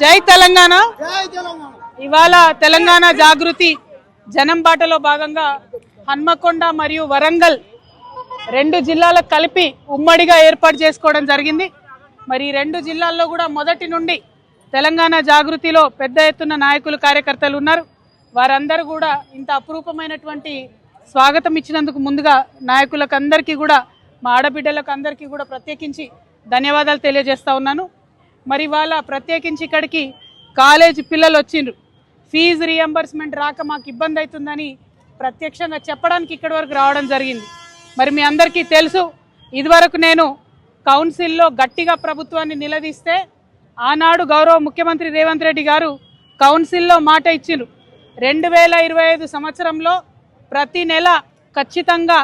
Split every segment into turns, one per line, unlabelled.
జై తెలంగాణ. ఇవాళ తెలంగాణ జాగృతి జనం బాటలో భాగంగా హన్మకొండ మరియు వరంగల్ రెండు జిల్లాలకు కలిపి ఉమ్మడిగా ఏర్పాటు చేసుకోవడం జరిగింది. మరి రెండు జిల్లాల్లో కూడా మొదటి నుండి తెలంగాణ జాగృతిలో పెద్ద ఎత్తున నాయకులు కార్యకర్తలు ఉన్నారు. వారందరూ కూడా ఇంత అపురూపమైనటువంటి స్వాగతం ఇచ్చినందుకు ముందుగా నాయకులకు అందరికీ కూడా మా ఆడబిడ్డలకు అందరికీ కూడా ప్రత్యేకించి ధన్యవాదాలు తెలియజేస్తా ఉన్నాను. మరి వాళ్ళ ప్రత్యేకించి ఇక్కడికి కాలేజ్ పిల్లలు వచ్చిండ్రు. ఫీజు రియంబర్స్మెంట్ రాక మాకు ఇబ్బంది అవుతుందని ప్రత్యక్షంగా చెప్పడానికి ఇక్కడి వరకు రావడం జరిగింది. మరి మీ అందరికీ తెలుసు ఇదివరకు నేను కౌన్సిల్లో గట్టిగా ప్రభుత్వాన్ని నిలదీస్తే ఆనాడు గౌరవ ముఖ్యమంత్రి రేవంత్ రెడ్డి గారు కౌన్సిల్లో మాట ఇచ్చిండ్రు. రెండు వేల ఇరవై ఐదు సంవత్సరంలో ప్రతి నెల ఖచ్చితంగా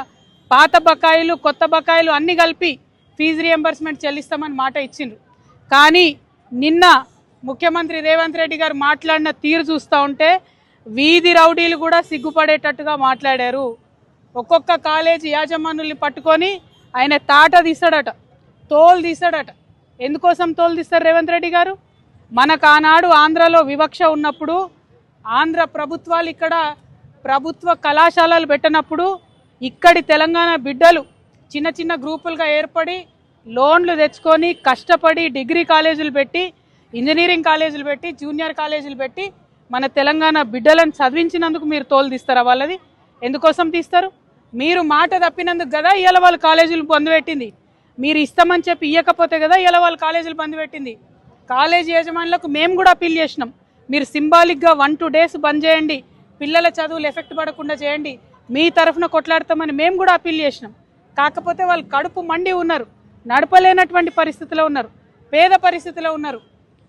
పాత బకాయిలు కొత్త బకాయిలు అన్నీ కలిపి ఫీజు రియంబర్స్మెంట్ చెల్లిస్తామని మాట ఇచ్చిండ్రు. కానీ నిన్న ముఖ్యమంత్రి రేవంత్ రెడ్డి గారు మాట్లాడిన తీరు చూస్తూ ఉంటే వీధి రౌడీలు కూడా సిగ్గుపడేటట్టుగా మాట్లాడారు. ఒక్కొక్క కాలేజీ యాజమానుల్ని పట్టుకొని ఆయన తాట తీస్తాడట తోలు తీస్తాడట. ఎందుకోసం తోలు తీస్తారు రేవంత్ రెడ్డి గారు? మనకు ఆనాడు ఆంధ్రలో వివక్ష ఉన్నప్పుడు ఆంధ్ర ప్రభుత్వాలు ఇక్కడ ప్రభుత్వ కళాశాలలు పెట్టినప్పుడు ఇక్కడి తెలంగాణ బిడ్డలు చిన్న చిన్న గ్రూపులుగా ఏర్పడి లోన్లు తెచ్చుకొని కష్టపడి డిగ్రీ కాలేజీలు పెట్టి ఇంజనీరింగ్ కాలేజీలు పెట్టి జూనియర్ కాలేజీలు పెట్టి మన తెలంగాణ బిడ్డలను చదివించినందుకు మీరు తోలు తీస్తారా వాళ్ళది? ఎందుకోసం తీస్తారు? మీరు మాట తప్పినందుకు కదా ఇవాళ వాళ్ళు కాలేజీలు పొందుపెట్టింది. మీరు ఇస్తామని చెప్పి ఇవ్వకపోతే కదా ఇవాళ వాళ్ళు కాలేజీలు పొందుపెట్టింది. కాలేజీ యజమానులకు మేము కూడా అప్పీల్ చేసినాం. మీరు సింబాలిక్గా వన్ టూ డేస్ బంద్ చేయండి. పిల్లల చదువులు ఎఫెక్ట్ పడకుండా చేయండి. మీ తరఫున కొట్లాడతామని మేము కూడా అప్పీల్ చేసినాం. కాకపోతే వాళ్ళు కడుపు మండి ఉన్నారు. నడపలేనటువంటి పరిస్థితిలో ఉన్నారు. పేద పరిస్థితిలో ఉన్నారు.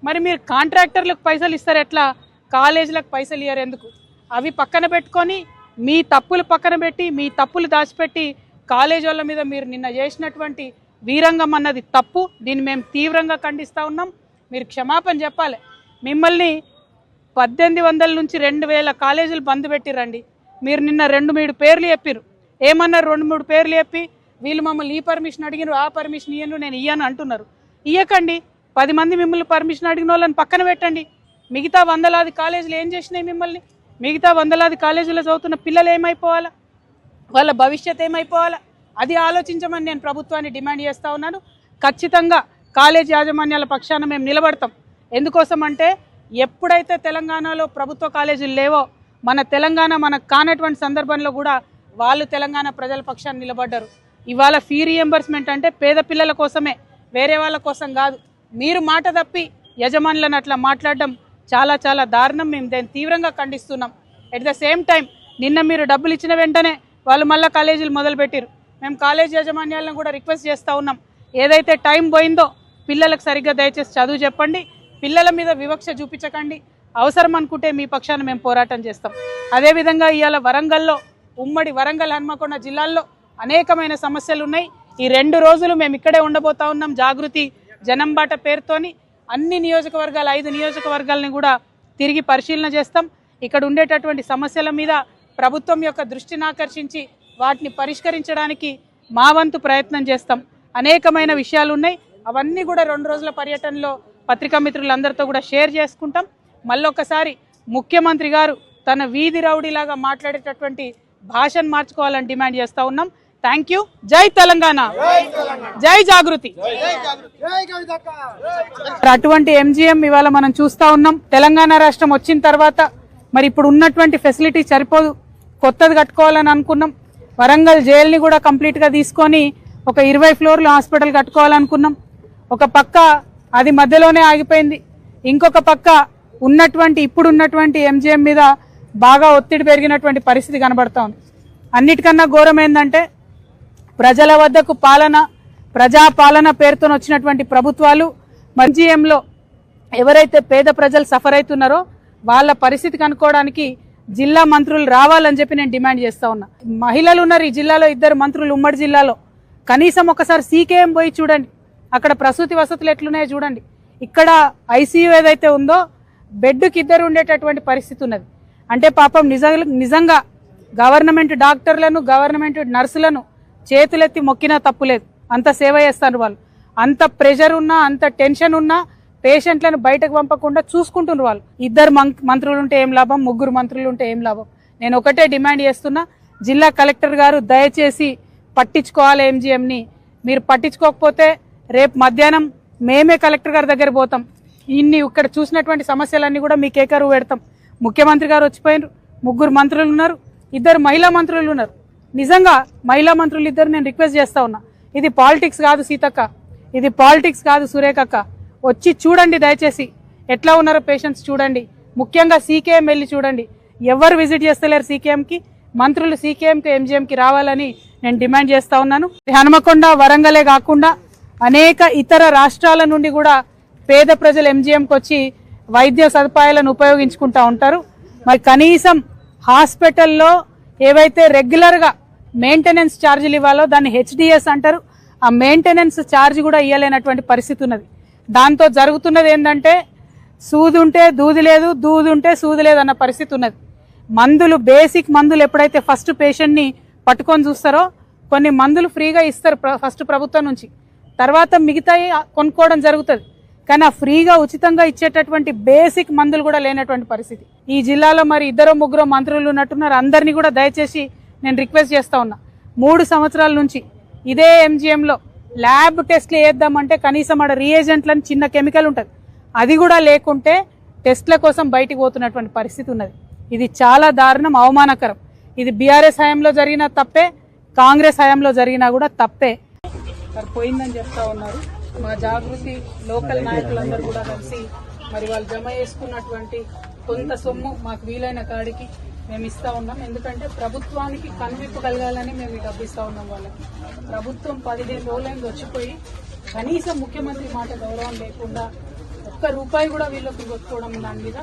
మరి మీరు కాంట్రాక్టర్లకు పైసలు ఇస్తారు ఎట్లా? కాలేజీలకు పైసలు ఇయ్యరు ఎందుకు? అవి పక్కన పెట్టుకొని మీ తప్పులు పక్కన పెట్టి మీ తప్పులు దాచిపెట్టి కాలేజీ వాళ్ళ మీద మీరు నిన్న చేసినటువంటి వీరంగం అన్నది తప్పు. దీన్ని మేము తీవ్రంగా ఖండిస్తూ ఉన్నాం. మీరు క్షమాపణ చెప్పాలి. మిమ్మల్ని పద్దెనిమిది వందల నుంచి రెండు వేల కాలేజీలు బంద్ పెట్టిరండి. మీరు నిన్న రెండు మూడు పేర్లు చెప్పిర్రు. ఏమన్నారు? రెండు మూడు పేర్లు చెప్పి వీళ్ళు మమ్మల్ని ఈ పర్మిషన్ అడిగినారు ఆ పర్మిషన్ ఇయ్యను నేను ఇయ్యను అంటున్నారు. ఇయ్యకండి. పది మంది మిమ్మల్ని పర్మిషన్ అడిగిన వాళ్ళని పక్కన పెట్టండి. మిగతా వందలాది కాలేజీలు ఏం చేసినాయి మిమ్మల్ని? మిగతా వందలాది కాలేజీలో చదువుతున్న పిల్లలు ఏమైపోవాలా? వాళ్ళ భవిష్యత్ ఏమైపోవాలా? అది ఆలోచించమని నేను ప్రభుత్వాన్ని డిమాండ్ చేస్తూ ఉన్నాను. ఖచ్చితంగా కాలేజ్ యాజమాన్యాల పక్షాన మేము నిలబడతాం. ఎందుకోసం అంటే ఎప్పుడైతే తెలంగాణలో ప్రభుత్వ కాలేజీలు లేవో మన తెలంగాణ మనకు కానటువంటి సందర్భంలో కూడా వాళ్ళు తెలంగాణ ప్రజల పక్షాన్ని నిలబడ్డారు. ఇవాళ ఫీ రియంబర్స్మెంట్ అంటే పేద పిల్లల కోసమే వేరే వాళ్ళ కోసం కాదు. మీరు మాట తప్పి యజమానులను అట్లా మాట్లాడడం చాలా చాలా దారుణం. మేము దాన్ని తీవ్రంగా ఖండిస్తున్నాం. ఎట్ ద సేమ్ టైం నిన్న మీరు డబ్బులు ఇచ్చిన వెంటనే వాళ్ళు మళ్ళీ కాలేజీలు మొదలుపెట్టారు మేము కాలేజ్ యాజమాన్యాలను కూడా రిక్వెస్ట్ చేస్తూ ఉన్నాం. ఏదైతే టైం పోయిందో పిల్లలకు సరిగ్గా దయచేసి చదువు చెప్పండి. పిల్లల మీద వివక్ష చూపించకండి. అవసరం అనుకుంటే మీ పక్షాన మేము పోరాటం చేస్తాం. అదేవిధంగా ఇవాళ వరంగల్లో ఉమ్మడి వరంగల్ హన్మకొండ జిల్లాల్లో అనేకమైన సమస్యలు ఉన్నాయి ఈ రెండు రోజులు మేము ఇక్కడే ఉండబోతా ఉన్నాం జాగృతి జనంబాట పేరుతోని. అన్ని నియోజకవర్గాల ఐదు నియోజకవర్గాలని కూడా తిరిగి పరిశీలన చేస్తాం. ఇక్కడ ఉండేటటువంటి సమస్యల మీద ప్రభుత్వం యొక్క దృష్టిని ఆకర్షించి వాటిని పరిష్కరించడానికి మా వంతు ప్రయత్నం చేస్తాం. అనేకమైన విషయాలు ఉన్నాయి అవన్నీ కూడా రెండు రోజుల పర్యటనలో పత్రికా మిత్రులందరితో కూడా షేర్ చేసుకుంటాం. మళ్ళొకసారి ముఖ్యమంత్రి గారు తన వీధి రౌడీలాగా మాట్లాడేటటువంటి భాషను మార్చుకోవాలని డిమాండ్ చేస్తూ ఉన్నాం. Thank you. జై తెలంగాణ. జై జాగృతి.
జై జాగృతి జై
అటువంటి ఎంజిఎం ఇవాళ మనం చూస్తా ఉన్నాం. తెలంగాణ రాష్ట్రం వచ్చిన తర్వాత మరి ఇప్పుడు ఉన్నటువంటి ఫెసిలిటీ సరిపోదు. కొత్తది కట్టుకోవాలని అనుకున్నాం. వరంగల్ జైల్ని కూడా కంప్లీట్గా తీసుకొని ఒక ఇరవై ఫ్లోర్లు హాస్పిటల్ కట్టుకోవాలనుకున్నాం. ఒక పక్క అది మధ్యలోనే ఆగిపోయింది. ఇంకొక పక్క ఉన్నటువంటి ఇప్పుడున్నటువంటి ఎంజిఎం మీద బాగా ఒత్తిడి పెరిగినటువంటి పరిస్థితి కనబడతా ఉంది. అన్నిటికన్నా ఘోరం ఏంటంటే ప్రజల వద్దకు పాలన ప్రజాపాలన పేరుతో వచ్చినటువంటి ప్రభుత్వాలు మంజీఎంలో ఎవరైతే పేద ప్రజలు సఫర్ అవుతున్నారో వాళ్ళ పరిస్థితి కనుక్కోవడానికి జిల్లా మంత్రులు రావాలని చెప్పి నేను డిమాండ్ చేస్తా ఉన్నా. మహిళలు ఉన్నారు ఈ జిల్లాలో ఇద్దరు మంత్రులు ఉమ్మడి జిల్లాలో. కనీసం ఒకసారి సీకేఎం పోయి చూడండి. అక్కడ ప్రసూతి వసతులు ఎట్లున్నాయో చూడండి. ఇక్కడ ఐసీయూ ఏదైతే ఉందో బెడ్కి ఇద్దరు ఉండేటటువంటి పరిస్థితి ఉన్నది. అంటే పాపం నిజ నిజంగా గవర్నమెంట్ డాక్టర్లను గవర్నమెంట్ నర్సులను చేతులెత్తి మొక్కినా తప్పులేదు అంత సేవ చేస్తారు వాళ్ళు. అంత ప్రెషర్ ఉన్నా అంత టెన్షన్ ఉన్నా పేషెంట్లను బయటకు పంపకుండా చూసుకుంటున్నారు వాళ్ళు. ఇద్దరు మం- మంత్రులు ఉంటే ఏం లాభం? ముగ్గురు మంత్రులు ఉంటే ఏం లాభం? నేను ఒకటే డిమాండ్ చేస్తున్నా జిల్లా కలెక్టర్ గారు దయచేసి పట్టించుకోవాలి ఎంజిఎంని. మీరు పట్టించుకోకపోతే రేపు మధ్యాహ్నం మేమే కలెక్టర్ గారి దగ్గర పోతాం. ఇన్ని ఇక్కడ చూసినటువంటి సమస్యలన్నీ కూడా మీ కేకరు పెడతాం. ముఖ్యమంత్రి గారు వచ్చిపోయినారు ముగ్గురు మంత్రులు ఉన్నారు ఇద్దరు మహిళా మంత్రులు ఉన్నారు. నిజంగా మహిళా మంత్రులు ఇద్దరు నేను రిక్వెస్ట్ చేస్తా ఉన్నా. ఇది పాలిటిక్స్ కాదు సీతక్క. ఇది పాలిటిక్స్ కాదు సురేఖక్క. వచ్చి చూడండి దయచేసి. ఎట్లా ఉన్నారో పేషెంట్స్ చూడండి. ముఖ్యంగా సీకేఎం వెళ్ళి చూడండి. ఎవరు విజిట్ చేస్తలేరు సీకేఎంకి? మంత్రులు సీకేఎంకి ఎంజీఎంకి రావాలని నేను డిమాండ్ చేస్తా ఉన్నాను. హనుమకొండ వరంగలే కాకుండా అనేక ఇతర రాష్ట్రాల నుండి కూడా పేద ప్రజలు ఎంజీఎంకి వచ్చి వైద్య సదుపాయాలను ఉపయోగించుకుంటూ ఉంటారు. మరి కనీసం హాస్పిటల్లో ఏవైతే రెగ్యులర్గా మెయింటెనెన్స్ ఛార్జీలు ఇవ్వాలో దాన్ని హెచ్డిఎస్ అంటారు. ఆ మెయింటెనెన్స్ ఛార్జ్ కూడా ఇవ్వలేనటువంటి పరిస్థితి ఉన్నది. దాంతో జరుగుతున్నది ఏంటంటే సూది ఉంటే దూది లేదు దూది ఉంటే సూది లేదు అన్న పరిస్థితి ఉన్నది. మందులు బేసిక్ మందులు ఎప్పుడైతే ఫస్ట్ పేషెంట్ని పట్టుకొని చూస్తారో కొన్ని మందులు ఫ్రీగా ఇస్తారు ప్ర- ఫస్ట్ ప్రభుత్వం నుంచి. తర్వాత మిగతాయి కొనుక్కోవడం జరుగుతుంది. కానీ ఆ ఫ్రీగా ఉచితంగా ఇచ్చేటటువంటి బేసిక్ మందులు కూడా లేనటువంటి పరిస్థితి. ఈ జిల్లాలో మరి ఇద్దరు ముగ్గురు మంత్రులు ఉన్నట్టున్నారు. అందరినీ కూడా దయచేసి నేను రిక్వెస్ట్ చేస్తూ ఉన్నా. మూడు సంవత్సరాల నుంచి ఇదే ఎంజిఎంలో ల్యాబ్ టెస్ట్లు వేద్దామంటే కనీసం ఆడ రియేజెంట్లని చిన్న కెమికల్ ఉంటుంది. అది కూడా లేకుంటే టెస్ట్ల కోసం బయటికి పోతున్నటువంటి పరిస్థితి ఉన్నది. ఇది చాలా దారుణం అవమానకరం. ఇది బీఆర్ఎస్ హయాంలో జరిగిన తప్పే కాంగ్రెస్ హయాంలో జరిగినా కూడా తప్పే. మరి పోయిందని చెప్తా ఉన్నారు. మా జాగృతి లోకల్ నాయకులందరూ కూడా కలిసి మరి వాళ్ళు జమ చేసుకున్నటువంటి కొంత సొమ్ము మాకు వీలైన కాడికి మేము ఇస్తా ఉన్నాం. ఎందుకంటే ప్రభుత్వానికి కనువిప్పు కలగాలని మేము ఈ డబ్బు ఇస్తా ఉన్నాం వాళ్ళకి. ప్రభుత్వం పదిహేను రోజులైంది వచ్చిపోయి కనీసం ముఖ్యమంత్రి మాట గౌరవం లేకుండా ఒక్క రూపాయి కూడా వీళ్ళకి కొట్టుకోవడం దాని మీద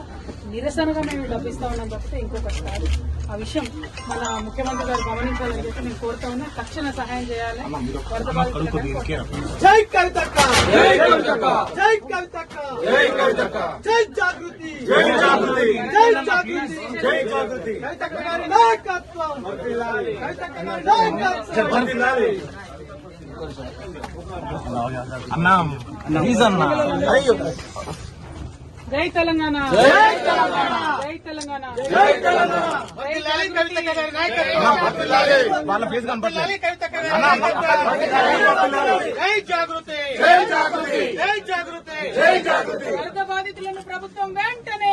నిరసనగా మేము డబ్బు ఇస్తా ఉన్నాం తప్పితే ఇంకొకటి కాదు. ఆ విషయం మన ముఖ్యమంత్రి గారు గమనించాలని చెప్పి నేను కోరుతా ఉన్నా. తక్షణ సహాయం చేయాలి. వరద బాధితులకు
జై కవితక్క! జై కవితక్క! జై కవితక్క! జై కవితక్క! జై జాగృతి. జై జాగృతి. జై నాయకత్వం.
అన్నా. ప్లీజ్ అన్నా.
తెలంగాణ జై తెలంగాణ. జై తెలంగాణ.
జై తెలంగాణ. వర్ధిల్లాలి కవితక్క గారి నాయకత్వం
వాళ్ళ ఫేస్ కనపడలేదు.
వర్ధిల్లాలి కవితక్క గారి నాయకత్వం జై జాగృతి. జై జాగృతి. జై జాగృతి. జై జాగృతి.
వరద బాధితులను ప్రభుత్వం వెంటనే